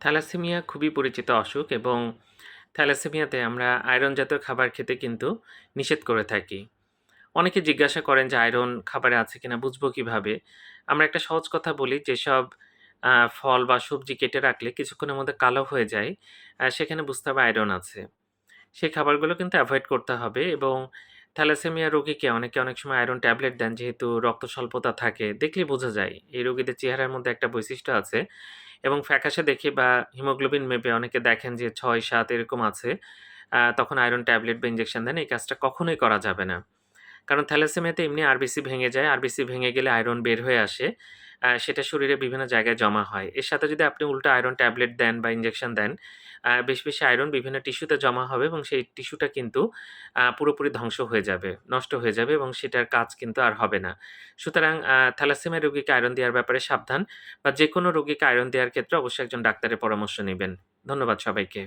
Thalassaemia খুবই পরিচিত অসুখ এবং থ্যালাসেমিয়াতে আমরা আয়রন জাতীয় খাবার খেতে কিন্তু নিষেধ করে থাকি। অনেকে জিজ্ঞাসা করেন যে আয়রন খাবারে আছে কিনা, বুঝব কীভাবে? আমরা একটা সহজ কথা বলি, যেসব ফল বা সবজি কেটে রাখলে কিছুক্ষণের মধ্যে কালো হয়ে যায় সেখানে বুঝতে হবে আয়রন আছে। সেই খাবারগুলো কিন্তু অ্যাভয়েড করতে হবে এবং থ্যালাসেমিয়া রোগীকে অনেকে অনেক সময় আয়রন ট্যাবলেট দেন, যেহেতু রক্ত স্বল্পতা থাকে দেখলে বোঝা যায়। এই রোগীদের চেহারার মধ্যে একটা বৈশিষ্ট্য আছে এবং ফ্যাকাশে দেখি বা হিমোগ্লোবিন মেপে অনেকে দেখেন যে ছয়, সাত এরকম আছে তখন আয়রন ট্যাবলেট বা ইঞ্জেকশন দেন, এই কাজটা কখনোই করা যাবে না। কারণ থ্যালাসেমিয়াতে এমনি আরবিসি ভেঙে যায় আরবিসি ভেঙে গেলে আয়রন বের হয়ে আসে। সেটা শরীরে বিভিন্ন জায়গায় জমা হয়। এর সাথে যদি আপনি উল্টো আয়রন ট্যাবলেট দেন বা ইঞ্জেকশন দেন বেশ বেশি আয়রন বিভিন্ন টিস্যুতে জমা হবে এবং সেই টিস্যুটা কিন্তু পুরোপুরি ধ্বংস হয়ে যাবে, নষ্ট হয়ে যাবে এবং সেটার কাজ কিন্তু আর হবে না। সুতরাং থ্যালাসেমিয়া রোগীকে আয়রন দেওয়ার ব্যাপারে সাবধান বা যে কোনো রোগীকে আয়রন দেওয়ার ক্ষেত্রে অবশ্যই একজন ডাক্তারের পরামর্শ নেবেন। ধন্যবাদ সবাইকে।